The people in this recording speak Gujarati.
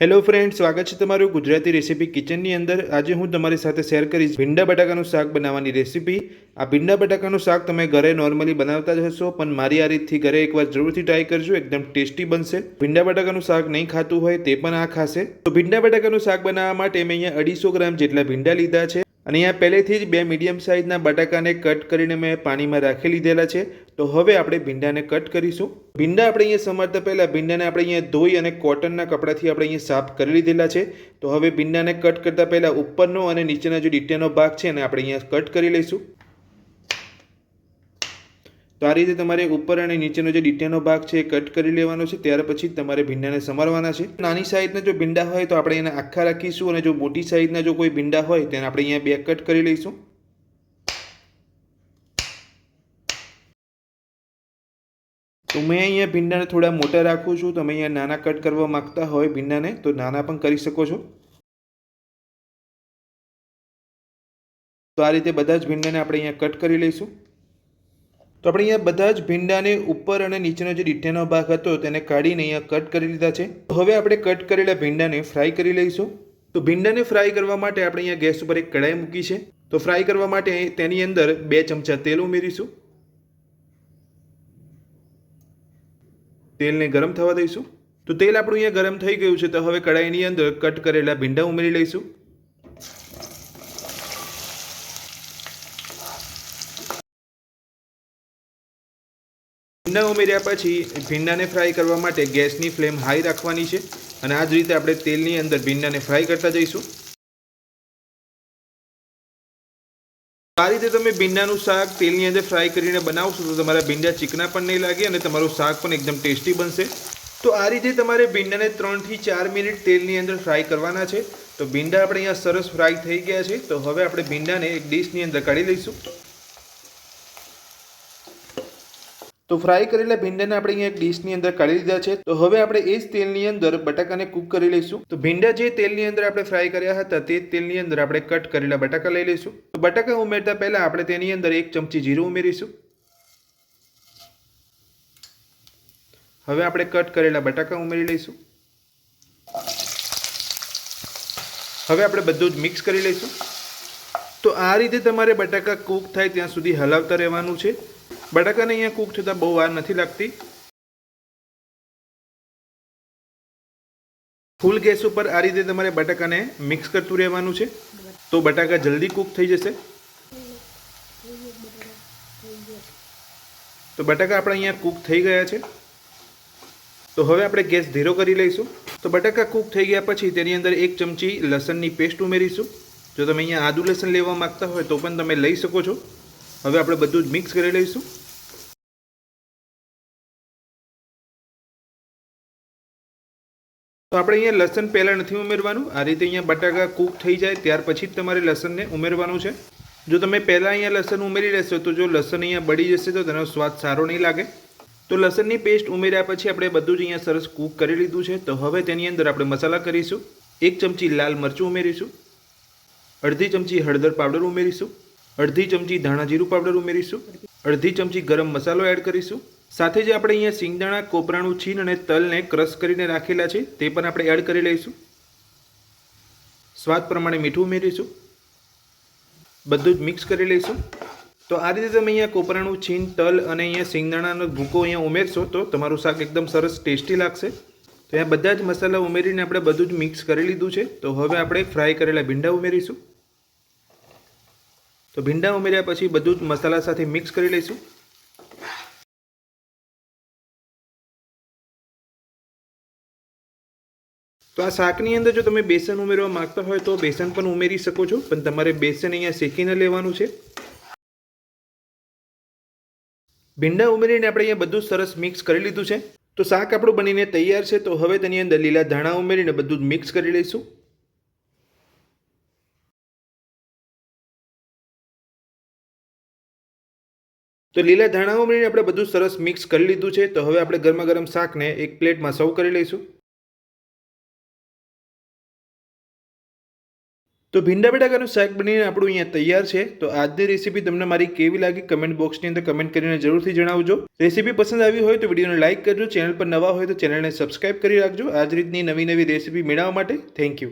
હેલો ફ્રેન્ડ સ્વાગત છે તમારું ગુજરાતી રેસીપી કિચનની અંદર. આજે હું તમારી સાથે શેર કરીશ ભીંડા બટાકાનું શાક બનાવવાની રેસીપી આ ભીંડા બટાકાનું શાક તમે ઘરે નોર્મલી બનાવતા જ હશો, પણ મારી આ રીતથી ઘરે એકવાર જરૂરથી ટ્રાય કરજો, એકદમ ટેસ્ટી બનશે. ભીંડા બટાકાનું શાક નહીં ખાતું હોય તે પણ આ ખાશે. તો ભીંડા બટાકાનું શાક બનાવવા માટે મેં અહીંયા અઢીસો ગ્રામ જેટલા ભીંડા લીધા છે. અને અહીંયા પહેલેથી જ બે મીડિયમ સાઇઝના બટાકાને કટ કરીને મેં પાણીમાં રાખી લીધેલા છે. તો હવે આપણે ભીંડાને કટ કરીશું. ભીંડા આપણે અહીંયા સમારતા પહેલાં ભીંડાને આપણે અહીંયા ધોઈ અને કોટનના કપડાથી આપણે અહીંયા સાફ કરી લીધેલા છે. તો હવે ભીંડાને કટ કરતાં પહેલાં ઉપરનો અને નીચેના જે ડીટેનો ભાગ છે એને આપણે અહીંયા કટ કરી લઈશું. તો આ રીતે તમારે ઉપર અને નીચેનો જે ડીટેનો ભાગ છે એ કટ કરી લેવાનો છે. ત્યાર પછી તમારે ભીંડાને સમારવાના છે. નાની સાઈઝના જો ભીંડા હોય તો આપણે એને આખા રાખીશું અને જો મોટી સાઈઝના જો કોઈ ભીંડા હોય તેને આપણે અહીંયા બે કટ કરી લઈશું. તો મેં અહીંયા ભીંડાને થોડા મોટા રાખું છું. તમે અહીંયા નાના કટ કરવા માગતા હોય ભીંડાને તો નાના પણ કરી શકો છો. તો આ રીતે બધા જ ભીંડાને આપણે અહીંયા કટ કરી લઈશું. આપણે અહીંયા બધા જ ભીંડાને ઉપર અને નીચેનો જે ડીઠેનો ભાગ હતો તેને કાઢીને અહીંયા કટ કરી લીધા છે. હવે આપણે કટ કરેલા ભીંડાને ફ્રાય કરી લઈશું. તો ભીંડાને ફ્રાય કરવા માટે આપણે અહીંયા ગેસ ઉપર એક કઢાઈ મૂકી છે. તો ફ્રાય કરવા માટે તેની અંદર બે ચમચા તેલ ઉમેરીશું. તેલને ગરમ થવા દઈશું. તો તેલ આપણું અહીંયા ગરમ થઈ ગયું છે. તો હવે કઢાઈની અંદર કટ કરેલા ભીંડા ઉમેરી લઈશું. ભીંડા ઉમેર્યા પછી ભીંડાને ફ્રાય કરવા માટે ગેસની ફ્લેમ હાઈ રાખવાની છે અને આ જ રીતે આપણે તેલની અંદર ભીંડાને ફ્રાય કરતા જઈશું. આ રીતે તમે ભીંડાનું શાક તેલની અંદર ફ્રાય કરીને બનાવશો તો તમારા ભીંડા ચીકણા પણ નહીં લાગે અને તમારું શાક પણ એકદમ ટેસ્ટી બનશે. તો આ રીતે તમારે ભીંડાને ત્રણથી ચાર મિનિટ તેલની અંદર ફ્રાય કરવાના છે. તો ભીંડા આપણે અહીંયા સરસ ફ્રાય થઈ ગયા છે. તો હવે આપણે ભીંડાને એક ડીશની અંદર કાઢી લઈશું. તો ફ્રાય કરેલા ભીંડાને આપણે અહીંયા એક ડીશની અંદર કાઢી લીધા છે. તો હવે આપણે એ જ તેલની અંદર બટાકાને કૂક કરી લઈશું. તો ભીંડા જે તેલની અંદર આપણે ફ્રાય કર્યા હતા તે તેલની અંદર આપણે કટ કરેલા બટાકા લઈ લઈશું. તો બટાકા ઉમેરતા પહેલાં આપણે તેની અંદર એક ચમચી જીરું ઉમેરીશું. હવે આપણે કટ કરેલા બટાકા ઉમેરી લઈશું. હવે આપણે બધું જ મિક્સ કરી લઈશું. તો આ રીતે તમારે બટાકા કૂક થાય ત્યાં સુધી હલાવતા રહેવાનું છે. બટાકાને અહીંયા કૂક થતાં બહુ વાર નથી લાગતી. ફૂલ ગેસ ઉપર આ રીતે તમારે બટાકાને મિક્સ કરતું રહેવાનું છે. તો બટાકા જલ્દી કૂક થઈ જશે. તો બટાકા આપણા અહીંયા કૂક થઈ ગયા છે. તો હવે આપણે ગેસ ધીરો કરી લઈશું. તો બટાકા કૂક થઈ ગયા પછી તેની અંદર એક ચમચી લસણની પેસ્ટ ઉમેરીશું. જો તમે અહીંયા આદુ લસણ લેવા માંગતા હોય તો પણ તમે લઈ શકો છો. હવે આપણે બધું જ મિક્સ કરી લઈશું. તો આપણે અહીંયા લસણ પહેલાં નથી ઉમેરવાનું. આ રીતે અહીંયા બટાકા કૂક થઈ જાય, ત્યાર પછી જ તમારે લસણને ઉમેરવાનું છે. જો તમે પહેલાં અહીંયા લસણ ઉમેરી લેશો, તો જો લસણ અહીંયા બળી જશે, તો તેનો સ્વાદ સારો નહીં લાગે. તો લસણની પેસ્ટ ઉમેર્યા પછી આપણે બધું જ અહીંયા સરસ કૂક કરી લીધું છે. તો હવે તેની અંદર આપણે મસાલા કરીશું. એક ચમચી લાલ મરચું ઉમેરીશું. અડધી ચમચી હળદર પાવડર ઉમેરીશું. અડધી ચમચી ધાણા જીરું પાવડર ઉમેરીશું. અડધી ચમચી ગરમ મસાલો એડ કરીશું. સાથે જે આપણે અહીંયા સિંગદાણા કોપરાનું છીન અને તલને ક્રશ કરીને રાખેલા છે. તે પણ આપણે એડ કરી લઈશું. સ્વાદ પ્રમાણે મીઠું ઉમેરીશું. બધું જ મિક્સ કરી લઈશું. તો આ રીતે તમે અહીંયા કોપરાનું છીન તલ અને અહીંયા સિંગદાણાનો ભૂકો અહીંયા ઉમેરશો તો તમારું શાક એકદમ સરસ ટેસ્ટી લાગશે. તો અહીંયા બધા જ મસાલા ઉમેરીને આપણે બધું જ મિક્સ કરી લીધું છે. તો હવે આપણે ફ્રાય કરેલા ભીંડા ઉમેરીશું. તો ભીંડા ઉમેર્યા પછી બધું જ મસાલા સાથે મિક્સ કરી લઈશું. તો આ શાકની અંદર જો તમે બેસન ઉમેરવા માંગતા હોય તો બેસન પણ ઉમેરી શકો છો, પણ તમારે બેસન અહીંયા શેકીને લેવાનું છે. ભીંડા ઉમેરીને આપણે અહીંયા બધું સરસ મિક્સ કરી લીધું છે. તો શાક આપણું બનીને તૈયાર છે, તો હવે તેની અંદર લીલા ધાણા ઉમેરીને બધું જ મિક્સ કરી લઈશું. તો લીલા ધાણા ઉમેરીને આપણે બધું સરસ મિક્સ કરી લીધું છે, તો હવે આપણે ગરમા ગરમ શાકને એક પ્લેટમાં સર્વ કરી લઈશું. તો ભીંડા બટાકાનું શાક બનીને આપણું અહીંયા તૈયાર છે. તો આજની રેસીપી તમને મારી કેવી લાગી કમેન્ટ બોક્સની અંદર કમેન્ટ કરીને જરૂરથી જણાવજો. રેસીપી પસંદ આવી હોય તો વિડીયોને લાઇક કરજો. ચેનલ પર નવા હોય તો ચેનલને સબસ્ક્રાઇબ કરી રાખજો. આ જ રીતની નવી નવી રેસીપી મેળવવા માટે થેન્ક યુ.